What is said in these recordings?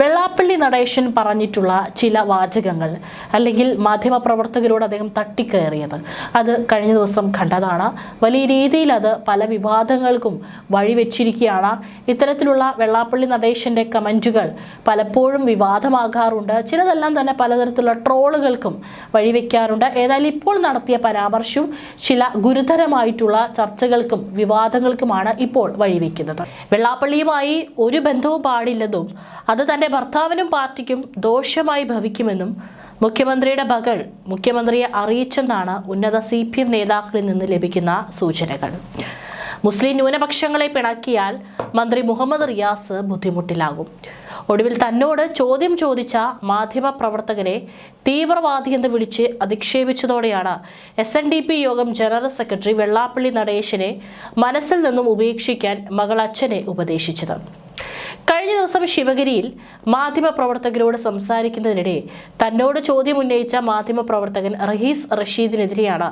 വെള്ളാപ്പള്ളി നടേശൻ പറഞ്ഞിട്ടുള്ള ചില വാചകങ്ങൾ അല്ലെങ്കിൽ മാധ്യമപ്രവർത്തകരോട് അദ്ദേഹം തട്ടിക്കയറിയത്. അത് കഴിഞ്ഞ ദിവസം കണ്ടതാണ്. വലിയ രീതിയിൽ അത് പല വിവാദങ്ങൾക്കും വഴിവെച്ചിരിക്കുകയാണ്. ഇത്തരത്തിലുള്ള വെള്ളാപ്പള്ളി നടേശന്റെ കമന്റുകൾ പലപ്പോഴും വിവാദമാകാറുണ്ട്. ചിലതെല്ലാം തന്നെ പലതരത്തിലുള്ള ട്രോളുകൾക്കും വഴിവെക്കാറുണ്ട്. ഏതായാലും ഇപ്പോൾ നടത്തിയ പരാമർശവും ചില ഗുരുതരമായിട്ടുള്ള ചർച്ചകൾക്കും വിവാദങ്ങൾക്കുമാണ് ഇപ്പോൾ വഴിവെക്കുന്നത്. വെള്ളാപ്പള്ളിയുമായി ഒരു ബന്ധവും പാടില്ലെന്നും അത് തന്റെ ഭർത്താവിനും പാർട്ടിക്കും ദോഷമായി ഭവിക്കുമെന്നും മുഖ്യമന്ത്രിയുടെ മകൾ മുഖ്യമന്ത്രിയെ അറിയിച്ചെന്നാണ് ഉന്നത സി പി എം നേതാക്കളിൽ നിന്ന് ലഭിക്കുന്ന സൂചനകൾ. മുസ്ലിം ന്യൂനപക്ഷങ്ങളെ പിണക്കിയാൽ മന്ത്രി മുഹമ്മദ് റിയാസ് ബുദ്ധിമുട്ടിലാകും. ഒടുവിൽ തന്നോട് ചോദ്യം ചോദിച്ച മാധ്യമ പ്രവർത്തകരെ തീവ്രവാദി എന്ന് വിളിച്ച് അധിക്ഷേപിച്ചതോടെയാണ് എസ് എൻ ഡി പി യോഗം ജനറൽ സെക്രട്ടറി വെള്ളാപ്പള്ളി നടേശനെ മനസ്സിൽ നിന്നും ഉപേക്ഷിക്കാൻ മകൾ അച്ഛനെ ഉപദേശിച്ചത്. കഴിഞ്ഞ ദിവസം ശിവഗിരിയിൽ മാധ്യമപ്രവർത്തകരോട് സംസാരിക്കുന്നതിനിടെ തന്നോട് ചോദ്യം ഉന്നയിച്ച മാധ്യമപ്രവർത്തകൻ റഹീസ് റഷീദിനെതിരെയാണ്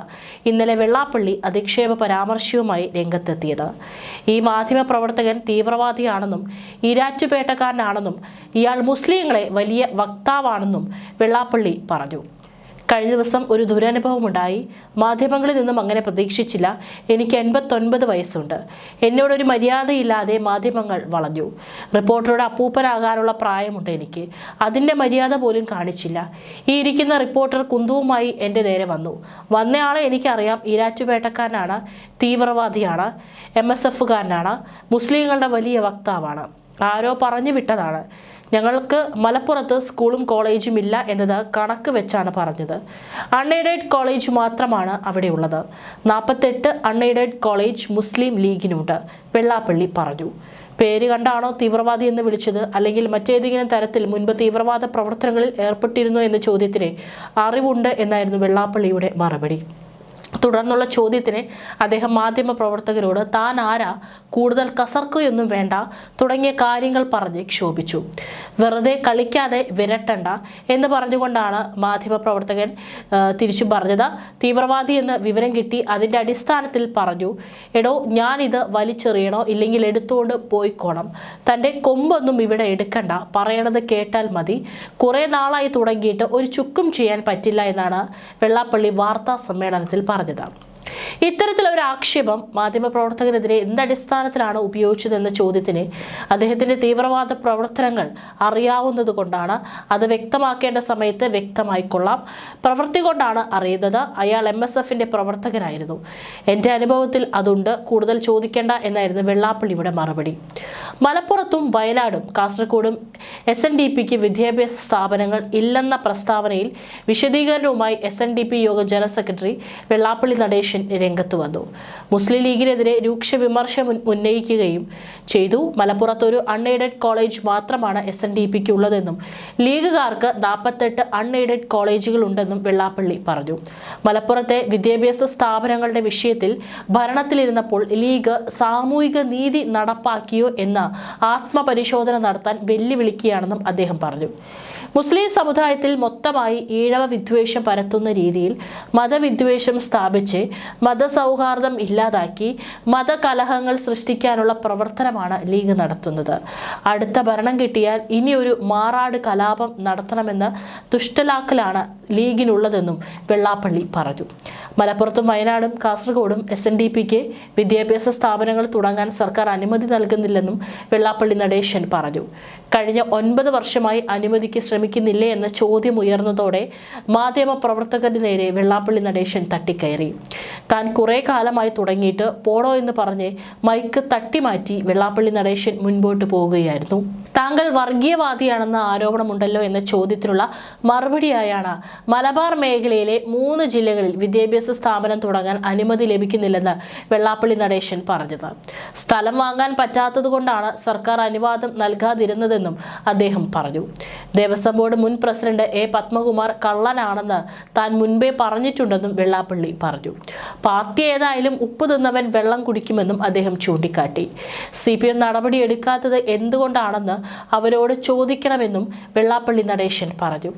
ഇന്നലെ വെള്ളാപ്പള്ളി അധിക്ഷേപ പരാമർശവുമായി രംഗത്തെത്തിയത്. ഈ മാധ്യമപ്രവർത്തകൻ തീവ്രവാദിയാണെന്നും ഈരാറ്റുപേട്ടക്കാരനാണെന്നും ഇയാൾ മുസ്ലിങ്ങളെ വലിയ വക്താവാണെന്നും വെള്ളാപ്പള്ളി പറഞ്ഞു. കഴിഞ്ഞ ദിവസം ഒരു ദുരനുഭവമുണ്ടായി. മാധ്യമങ്ങളിൽ നിന്നും അങ്ങനെ പ്രതീക്ഷിച്ചില്ല. എനിക്ക് എൺപത്തൊൻപത് വയസ്സുണ്ട്. എന്നോടൊരു മര്യാദയില്ലാതെ മാധ്യമങ്ങൾ വളഞ്ഞു. റിപ്പോർട്ടറുടെ അപ്പൂപ്പനാകാനുള്ള പ്രായമുണ്ട് എനിക്ക്. അതിന്റെ മര്യാദ പോലും കാണിച്ചില്ല. ഈ ഇരിക്കുന്ന റിപ്പോർട്ടർ കുന്തുവുമായി എന്റെ നേരെ വന്നു. വന്നയാളെ എനിക്കറിയാം. ഈരാറ്റുപേട്ടക്കാരനാണ്. തീവ്രവാദിയാണ്. എം എസ് എഫുകാരനാണ്. മുസ്ലിങ്ങളുടെ വലിയ വക്താവാണ്. ആരോ പറഞ്ഞു വിട്ടതാണ്. ഞങ്ങൾക്ക് മലപ്പുറത്ത് സ്കൂളും കോളേജും ഇല്ല എന്നത് കണക്ക് വെച്ചാണ് പറഞ്ഞത്. അൺഎയ്ഡഡ് കോളേജ് മാത്രമാണ് അവിടെ ഉള്ളത് നാൽപ്പത്തെട്ട് അൺഎയ്ഡഡ് കോളേജ് മുസ്ലിം ലീഗിനുണ്ട് വെള്ളാപ്പള്ളി പറഞ്ഞു. പേര് കണ്ടാണോ തീവ്രവാദി എന്ന് വിളിച്ചത്? അല്ലെങ്കിൽ മറ്റേതെങ്കിലും തരത്തിൽ മുൻപ് തീവ്രവാദ പ്രവർത്തനങ്ങളിൽ ഏർപ്പെട്ടിരുന്നു എന്ന ചോദ്യത്തിന് അറിവുണ്ട് എന്നായിരുന്നു വെള്ളാപ്പള്ളിയുടെ മറുപടി. തുടർന്നുള്ള ചോദ്യത്തിന് അദ്ദേഹം മാധ്യമ പ്രവർത്തകരോട് താൻ ആരാ? കൂടുതൽ കസർക്കുകയൊന്നും വേണ്ട. തുടങ്ങിയ കാര്യങ്ങൾ പറഞ്ഞ് ക്ഷോഭിച്ചു. വെറുതെ കളിക്കാതെ വിരട്ടണ്ട എന്ന് പറഞ്ഞുകൊണ്ടാണ് മാധ്യമ പ്രവർത്തകൻ തിരിച്ചു പറഞ്ഞത്. തീവ്രവാദി എന്ന് വിവരം കിട്ടി അതിന്റെ അടിസ്ഥാനത്തിൽ പറഞ്ഞു എടോ ഞാനിത് വലിച്ചെറിയണോ? ഇല്ലെങ്കിൽ എടുത്തുകൊണ്ട് പോയിക്കോണം. തന്റെ കൊമ്പൊന്നും ഇവിടെ എടുക്കണ്ട. പറയണത് കേട്ടാൽ മതി. കുറേ നാളായി തുടങ്ങിയിട്ട് ഒരു ചുക്കും ചെയ്യാൻ പറ്റില്ല എന്നാണ് വെള്ളാപ്പള്ളി വാർത്താ സമ്മേളനത്തിൽ പറഞ്ഞത്. it up. ഇത്തരത്തിലൊരു ആക്ഷേപം മാധ്യമപ്രവർത്തകനെതിരെ എന്തടിസ്ഥാനത്തിലാണ് ഉപയോഗിച്ചതെന്ന ചോദ്യത്തിന് അദ്ദേഹത്തിന്റെ തീവ്രവാദ പ്രവർത്തനങ്ങൾ അറിയാവുന്നത് കൊണ്ടാണ്. അത് വ്യക്തമാക്കേണ്ട സമയത്ത് വ്യക്തമായിക്കൊള്ളാം പ്രവൃത്തി കൊണ്ടാണ് അറിയുന്നത്. അയാൾ എം എസ് എഫിന്റെ പ്രവർത്തകനായിരുന്നു. എന്റെ അനുഭവത്തിൽ അതുണ്ട്. കൂടുതൽ ചോദിക്കേണ്ട എന്നായിരുന്നു വെള്ളാപ്പള്ളിയുടെ മറുപടി. മലപ്പുറത്തും വയനാടും കാസർഗോഡും എസ് എൻ ഡി പിക്ക് വിദ്യാഭ്യാസ സ്ഥാപനങ്ങൾ ഇല്ലെന്ന പ്രസ്താവനയിൽ വിശദീകരണവുമായി S N D P yoga general secretary Vellappally Natesan രംഗത്ത് വന്നു. മുസ്ലിം ലീഗിനെതിരെ രൂക്ഷ വിമർശം ഉന്നയിക്കുകയും ചെയ്തു. മലപ്പുറത്ത് ഒരു അൺഎയ്ഡഡ് കോളേജ് മാത്രമാണ് എസ് എൻ ഡി പിക്ക് ഉള്ളതെന്നും ലീഗുകാർക്ക് നാൽപ്പത്തെട്ട് അൺഎയ്ഡഡ് കോളേജുകൾ ഉണ്ടെന്നും വെള്ളാപ്പള്ളി പറഞ്ഞു. മലപ്പുറത്തെ വിദ്യാഭ്യാസ സ്ഥാപനങ്ങളുടെ വിഷയത്തിൽ ഭരണത്തിലിരുന്നപ്പോൾ ലീഗ് സാമൂഹിക നീതി നടപ്പാക്കിയോ എന്ന ആത്മപരിശോധന നടത്താൻ വെല്ലുവിളിക്കുകയാണെന്നും അദ്ദേഹം പറഞ്ഞു. മുസ്ലിം സമുദായത്തിൽ മൊത്തമായി ഈഴവ വിദ്വേഷം പരത്തുന്ന രീതിയിൽ മതവിദ്വേഷം സ്ഥാപിച്ച് മതസൗഹാർദ്ദം ഇല്ലാതാക്കി മതകലഹങ്ങൾ സൃഷ്ടിക്കാനുള്ള പ്രവർത്തനമാണ് ലീഗ് നടത്തുന്നത്. അടുത്ത ഭരണം കിട്ടിയാൽ ഇനിയൊരു മാറാട് കലാപം നടത്തണമെന്ന ദുഷ്ടലാക്കലാണ് ലീഗിനുള്ളതെന്നും വെള്ളാപ്പള്ളി പറഞ്ഞു. മലപ്പുറത്തും വയനാടും കാസർഗോഡും എസ് എൻ ഡി പിക്ക് വിദ്യാഭ്യാസ സ്ഥാപനങ്ങൾ തുടങ്ങാൻ സർക്കാർ അനുമതി നൽകുന്നില്ലെന്നും വെള്ളാപ്പള്ളി നടേശൻ പറഞ്ഞു. കഴിഞ്ഞ ഒൻപത് വർഷമായി അനുമതിക്ക് ശ്രമിക്കുന്നില്ലേ എന്ന ചോദ്യം ഉയർന്നതോടെ മാധ്യമ പ്രവർത്തകന് നേരെ വെള്ളാപ്പള്ളി നടേശൻ തട്ടിക്കയറി. താൻ കുറേ കാലമായി തുടങ്ങിയിട്ട് പോടോ എന്ന് പറഞ്ഞ് മൈക്ക് തട്ടിമാറ്റി വെള്ളാപ്പള്ളി നടേശൻ മുൻപോട്ട് പോവുകയായിരുന്നു താങ്കൾ വർഗീയവാദിയാണെന്ന ആരോപണമുണ്ടല്ലോ എന്ന ചോദ്യത്തിനുള്ള മറുപടിയായാണ് മലബാർ മേഖലയിലെ മൂന്ന് ജില്ലകളിൽ വിദ്യാഭ്യാസ സ്ഥാപനം തുടങ്ങാൻ അനുമതി ലഭിക്കുന്നില്ലെന്ന് വെള്ളാപ്പള്ളി നടേശൻ പറഞ്ഞത്. സ്ഥലം വാങ്ങാൻ പറ്റാത്തതുകൊണ്ടാണ് സർക്കാർ അനുവാദം നൽകാതിരുന്നതെന്നും അദ്ദേഹം പറഞ്ഞു. ദേവസ്വം ബോർഡ് മുൻ പ്രസിഡന്റ് എ പത്മകുമാർ കള്ളനാണെന്ന് താൻ മുൻപേ പറഞ്ഞിട്ടുണ്ടെന്നും വെള്ളാപ്പള്ളി പറഞ്ഞു. പാർട്ടി ഏതായാലും ഉപ്പ് തിന്നവൻ വെള്ളം കുടിക്കുമെന്നും അദ്ദേഹം ചൂണ്ടിക്കാട്ടി. സി പി എം നടപടിയെടുക്കാത്തത് എന്തുകൊണ്ടാണെന്ന് അവരോട് ചോദിക്കണമെന്നും വെള്ളാപ്പള്ളി നടേശൻ പറഞ്ഞു.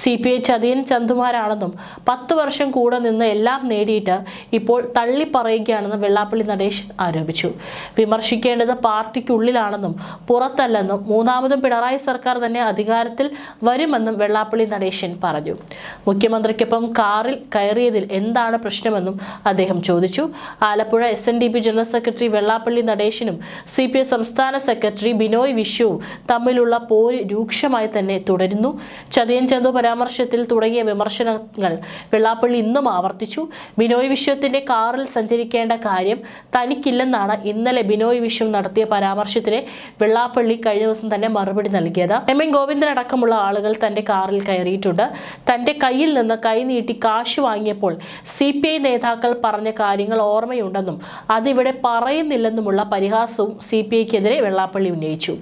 സി പി ഐ ചതിയൻ ചന്തുമാരാണെന്നും പത്ത് വർഷം കൂടെ നിന്ന് എല്ലാം നേടിയിട്ട് ഇപ്പോൾ തള്ളിപ്പറയുകയാണെന്ന് വെള്ളാപ്പള്ളി നടേശൻ ആരോപിച്ചു. വിമർശിക്കേണ്ടത് പാർട്ടിക്കുള്ളിലാണെന്നും പുറത്തല്ലെന്നും മൂന്നാമതും പിണറായി സർക്കാർ തന്നെ അധികാരത്തിൽ വരുമെന്നും വെള്ളാപ്പള്ളി നടേശൻ പറഞ്ഞു. മുഖ്യമന്ത്രിക്കൊപ്പം കാറിൽ കയറിയതിൽ എന്താണ് പ്രശ്നമെന്നും അദ്ദേഹം ചോദിച്ചു. Alappuzha S general secretary Vellappally നടേശനും C സംസ്ഥാന സെക്രട്ടറി ബിനോയ് വിശ്വവും തമ്മിലുള്ള പോര് രൂക്ഷമായി തന്നെ തുടരുന്നു. ചതിയൻ ചന്തു പരാമർശത്തിൽ തുടങ്ങിയ വിമർശനങ്ങൾ വെള്ളാപ്പള്ളി ഇന്നും ആവർത്തിച്ചു. ബിനോയ് വിശ്വത്തിന്റെ കാറിൽ സഞ്ചരിക്കേണ്ട കാര്യം തനിക്കില്ലെന്നാണ് ഇന്നലെ ബിനോയ് വിശ്വം നടത്തിയ പരാമർശത്തിന് വെള്ളാപ്പള്ളി കഴിഞ്ഞ ദിവസം തന്നെ മറുപടി നൽകിയത്. എം. എൻ. ഗോവിന്ദൻ അടക്കമുള്ള ആളുകൾ തന്റെ കാറിൽ കയറിയിട്ടുണ്ട്. തന്റെ കയ്യിൽ നിന്ന് കൈ നീട്ടി കാശ് വാങ്ങിയപ്പോൾ സി പി ഐ നേതാക്കൾ പറഞ്ഞ കാര്യങ്ങൾ ഓർമ്മയുണ്ടെന്നും അതിവിടെ പറയുന്നില്ലെന്നുമുള്ള പരിഹാസവും സി പി ഐക്കെതിരെ വെള്ളാപ്പള്ളി ഉന്നയിച്ചു.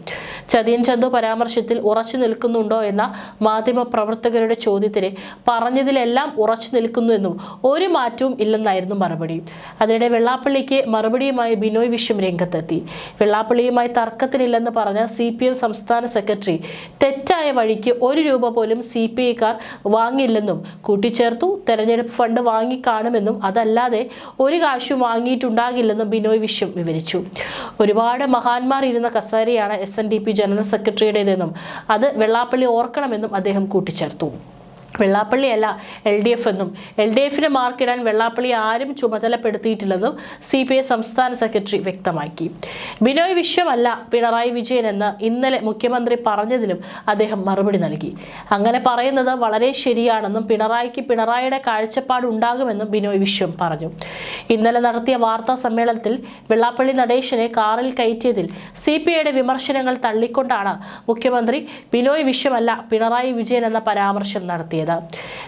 ചതിയൻ ചന്തു പരാമർശത്തിൽ ഉറച്ചു നിൽക്കുന്നുണ്ടോ എന്ന മാധ്യമ പ്രവർത്തകരുടെ ചോദ്യത്തിന് പറഞ്ഞതിലെല്ലാം ഉറച്ചു നിൽക്കുന്നു എന്നും ഒരു മാറ്റവും ഇല്ലെന്നായിരുന്നു മറുപടി. അതിനിടെ വെള്ളാപ്പള്ളിക്ക് മറുപടിയുമായി ബിനോയ് വിശ്വം രംഗത്തെത്തി. വെള്ളാപ്പള്ളിയുമായി തർക്കത്തിനില്ലെന്ന് പറഞ്ഞ സി പി എം സംസ്ഥാന സെക്രട്ടറി തെറ്റായ വഴിക്ക് ഒരു രൂപ പോലും സി പി ഐക്കാർ വാങ്ങില്ലെന്നും കൂട്ടിച്ചേർത്തു തെരഞ്ഞെടുപ്പ് ഫണ്ട് വാങ്ങിക്കാണുമെന്നും അതല്ലാതെ ഒരു കാശും വാങ്ങിയിട്ടുണ്ടാകില്ലെന്നും ബിനോയ് വിശ്വം വിവരിച്ചു. ഒരുപാട് മഹാന്മാർ ഇരുന്ന കസേരയാണ് S N D P general സെക്രട്ടറിയുടേതെന്നും അത് വെള്ളാപ്പള്ളി ഓർക്കണമെന്നും അദ്ദേഹം കൂട്ടിച്ചേർത്തു. വെള്ളാപ്പള്ളിയല്ല എൽ ഡി എഫ് എന്നും. എൽ ഡി എഫിന് മാർക്കിടാൻ വെള്ളാപ്പള്ളി ആരും ചുമതലപ്പെടുത്തിയിട്ടില്ലെന്നും സി പി ഐ സംസ്ഥാന സെക്രട്ടറി വ്യക്തമാക്കി. ബിനോയ് വിശ്വമല്ല പിണറായി വിജയൻ എന്ന് ഇന്നലെ മുഖ്യമന്ത്രി പറഞ്ഞതിലും അദ്ദേഹം മറുപടി നൽകി. അങ്ങനെ പറയുന്നത് വളരെ ശരിയാണെന്നും പിണറായിക്ക് പിണറായിയുടെ കാഴ്ചപ്പാട് ഉണ്ടാകുമെന്നും ബിനോയ് വിശ്വം പറഞ്ഞു. ഇന്നലെ നടത്തിയ വാർത്താ സമ്മേളനത്തിൽ വെള്ളാപ്പള്ളി നടേശനെ കാറിൽ കയറ്റിയതിൽ സി പി ഐയുടെ വിമർശനങ്ങൾ തള്ളിക്കൊണ്ടാണ് മുഖ്യമന്ത്രി ബിനോയ് വിശ്വമല്ല പിണറായി വിജയൻ എന്ന പരാമർശം നടത്തിയത്.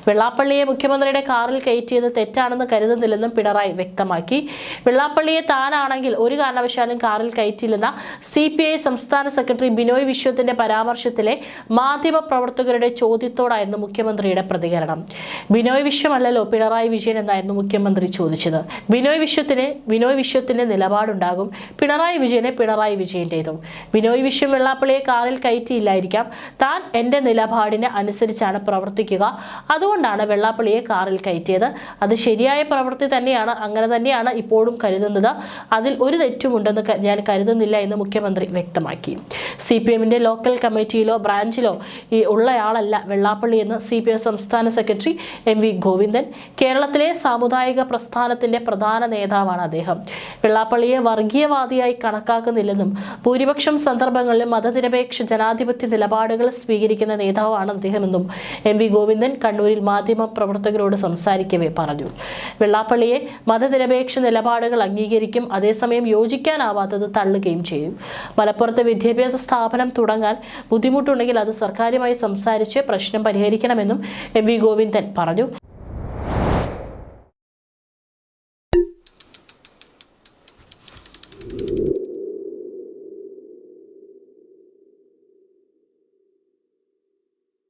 വെള്ളാപ്പള്ളിയെ മുഖ്യമന്ത്രിയുടെ കാറിൽ കയറ്റിയത് തെറ്റാണെന്ന് കരുതുന്നില്ലെന്നും പിണറായി വ്യക്തമാക്കി. വെള്ളാപ്പള്ളിയെ താനാണെങ്കിൽ ഒരു കാരണവശാലും കാറിൽ കയറ്റില്ലെന്ന സി സംസ്ഥാന സെക്രട്ടറി ബിനോയ് വിശ്വത്തിന്റെ പരാമർശത്തിലെ മാധ്യമ പ്രവർത്തകരുടെ ചോദ്യത്തോടായിരുന്നു മുഖ്യമന്ത്രിയുടെ പ്രതികരണം. ബിനോയ് വിശ്വമല്ലല്ലോ പിണറായി വിജയൻ എന്നായിരുന്നു മുഖ്യമന്ത്രി ചോദിച്ചത്. ബിനോയ് വിശ്വത്തിന് ബിനോയ് വിശ്വത്തിന്റെ നിലപാടുണ്ടാകും. പിണറായി വിജയനെ പിണറായി വിജയന്റേതും. ബിനോയ് വിശ്വം വെള്ളാപ്പള്ളിയെ കാറിൽ കയറ്റിയില്ലായിരിക്കാം. താൻ എന്റെ നിലപാടിന് അനുസരിച്ചാണ് പ്രവർത്തിക്കുക അതുകൊണ്ടാണ് വെള്ളാപ്പള്ളിയെ കാറിൽ കയറ്റിയത്. അത് ശരിയായ പ്രവൃത്തി തന്നെയാണ് അങ്ങനെ തന്നെയാണ് ഇപ്പോഴും കരുതുന്നത്. അതിൽ ഒരു തെറ്റുമുണ്ടെന്ന് ഞാൻ കരുതുന്നില്ല എന്ന് മുഖ്യമന്ത്രി വ്യക്തമാക്കി. സി പി എമ്മിന്റെ ലോക്കൽ കമ്മിറ്റിയിലോ ബ്രാഞ്ചിലോ ഈ ഉള്ളയാളല്ല വെള്ളാപ്പള്ളി എന്ന് സി പി എം സംസ്ഥാന സെക്രട്ടറി എം വി ഗോവിന്ദൻ. കേരളത്തിലെ സാമുദായിക പ്രസ്ഥാനത്തിന്റെ പ്രധാന നേതാവാണ് അദ്ദേഹം. വെള്ളാപ്പള്ളിയെ വർഗീയവാദിയായി കണക്കാക്കുന്നില്ലെന്നും ഭൂരിപക്ഷം സന്ദർഭങ്ങളിലും മതനിരപേക്ഷ ജനാധിപത്യ നിലപാടുകൾ സ്വീകരിക്കുന്ന നേതാവാണ് അദ്ദേഹമെന്നും എം വി ഗോവിന്ദൻ കണ്ണൂരിൽ മാധ്യമ പ്രവർത്തകരോട് സംസാരിക്കവേ പറഞ്ഞു. വെള്ളാപ്പള്ളിയെ മതനിരപേക്ഷ നിലപാടുകൾ അംഗീകരിക്കും അതേസമയം യോജിക്കാനാവാത്തത് തള്ളുകയും ചെയ്യും. മലപ്പുറത്ത് വിദ്യാഭ്യാസ സ്ഥാപനം തുടങ്ങാൻ ബുദ്ധിമുട്ടുണ്ടെങ്കിൽ അത് സർക്കാരുമായി സംസാരിച്ച് പ്രശ്നം പരിഹരിക്കണമെന്നും എം വി ഗോവിന്ദൻ പറഞ്ഞു.